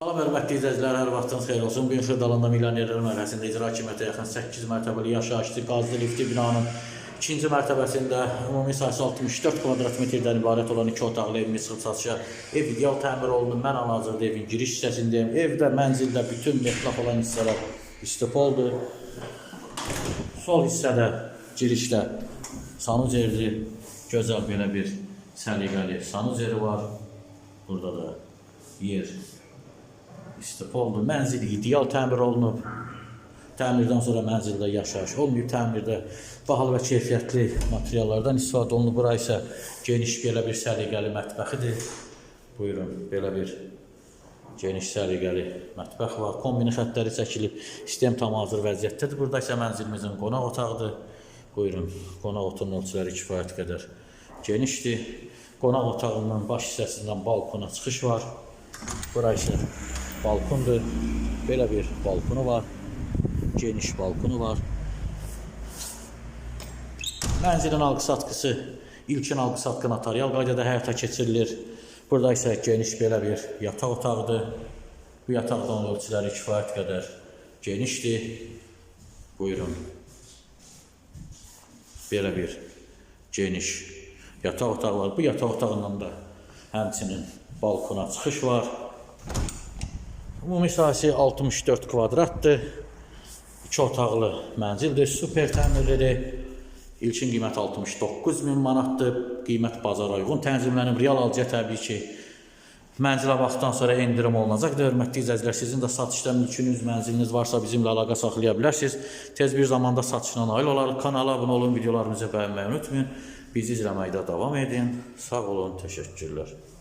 Salam hörmətli izləyicilər, hər vaxtınız xeyir olsun. Bu gün Xırdalanda Milyonerlər məhəlləsində icra hakimiyyətə yaxın 8 mərtəbəli yaşayışlı qazlı lifti binanın ikinci mərtəbəsində ümumi sahəsi 64 kvadrat metrdən ibarət olan iki otaqlı evimiz çıxıb satışa. Ev ideal təmir olunub. Mən hal-hazırda evin giriş hissəsindəyim. Evdə, mənzildə bütün metlaq olan hissələr istipoldur. Sol hissədə girişdə sanucerli, gözəl belə bir səliqəli sanuzeri var. Burada da yer istipoldur. Mənzil ideal təmir olunub. Təmirdən sonra mənzildə yaşayış olmayıb. Təmirdə bahalı və keyfiyyətli materiallardan istifadə olunub. Bura isə geniş belə bir səliqəli mətbəxidir. Buyurun, belə bir geniş səliqəli mətbəx var. Kombini xəttləri çəkilib. Sistem tam hazır vəziyyətdədir. Burada isə mənzilimizin qonaq otağıdır. Buyurun, qonaq otağının ölçüləri kifayət qədər genişdir. Qonaq otağının baş hissəsindən balkona çıxış var. Bura isə balkondur. Belə bir balkonu var. Geniş balkonu var. Mənzilin alqı-satqısı ilkin alqı-satqı notarial qaydada həyata keçirilir. Burada isə geniş belə bir yataq otağıdır. Bu yataqdan ölçüləri kifayət qədər genişdir. Buyurun. Belə bir geniş yataq otağı var. Bu yataq otağından da həmçinin balkona çıxış var. Ümumi sahəsi 64 kvadratdır. 2 otaqlı mənzildir, super təmirlidir. İlkin qiymət 69 min manatdır. Qiymət bazara uyğun tənzimlənib. Real alıcıya təbii ki, mənzilə baxdıqdan sonra endirim olunacaqdır. Hörmətli izləyicilər, sizin də satışda mülkünüz, mənziliniz varsa bizimlə əlaqə saxlaya bilərsiniz. Tez bir zamanda satışla nail olarıq. Kanala abunə olun, videolarımızı bəyənməyi unutmayın. Bizi izləməkdə davam edin. Sağ olun, təşəkkürlər.